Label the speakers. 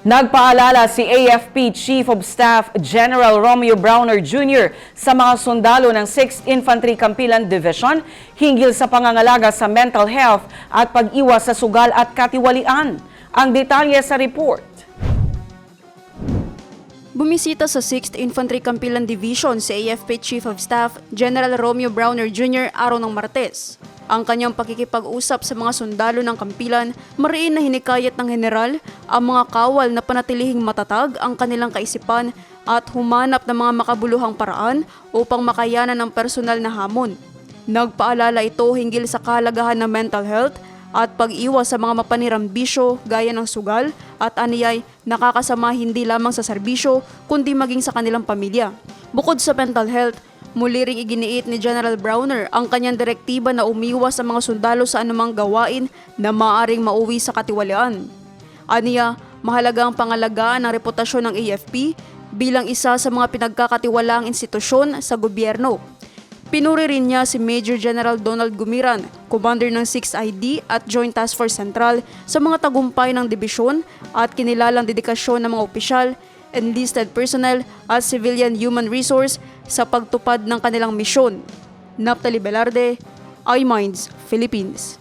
Speaker 1: Nagpaalala si AFP Chief of Staff General Romeo Browner Jr. sa mga sundalo ng 6th Infantry Campilan Division hinggil sa pangangalaga sa mental health at pag-iwas sa sugal at katiwalian. Ang detalye sa report.
Speaker 2: Bumisita sa 6th Infantry Campilan Division si AFP Chief of Staff General Romeo Browner Jr. araw ng Martes. Ang kanyang pakikipag-usap sa mga sundalo ng Kampilan, mariin na hinikayat ng general ang mga kawal na panatilihing matatag ang kanilang kaisipan at humanap ng mga makabuluhang paraan upang makayanan ng personal na hamon. Nagpaalala ito hinggil sa kahalagahan ng mental health at pag-iwas sa mga mapanirambisyo gaya ng sugal at aniyay nakakasama hindi lamang sa serbisyo kundi maging sa kanilang pamilya. Bukod sa mental health, muli ring iginiit ni General Browner ang kanyang direktiba na umiwas sa mga sundalo sa anumang gawain na maaring mauwi sa katiwalian. Aniya, mahalaga ang pangalagaan ng reputasyon ng AFP bilang isa sa mga pinagkakatiwalaang institusyon sa gobyerno. Pinuri rin niya si Major General Donald Gumiran, commander ng 6ID at Joint Task Force Central sa mga tagumpay ng dibisyon at kinilalang dedikasyon ng mga opisyal, enlisted personnel at civilian human resource sa pagtupad ng kanilang misyon. Naptali Velarde, iMinds, Philippines.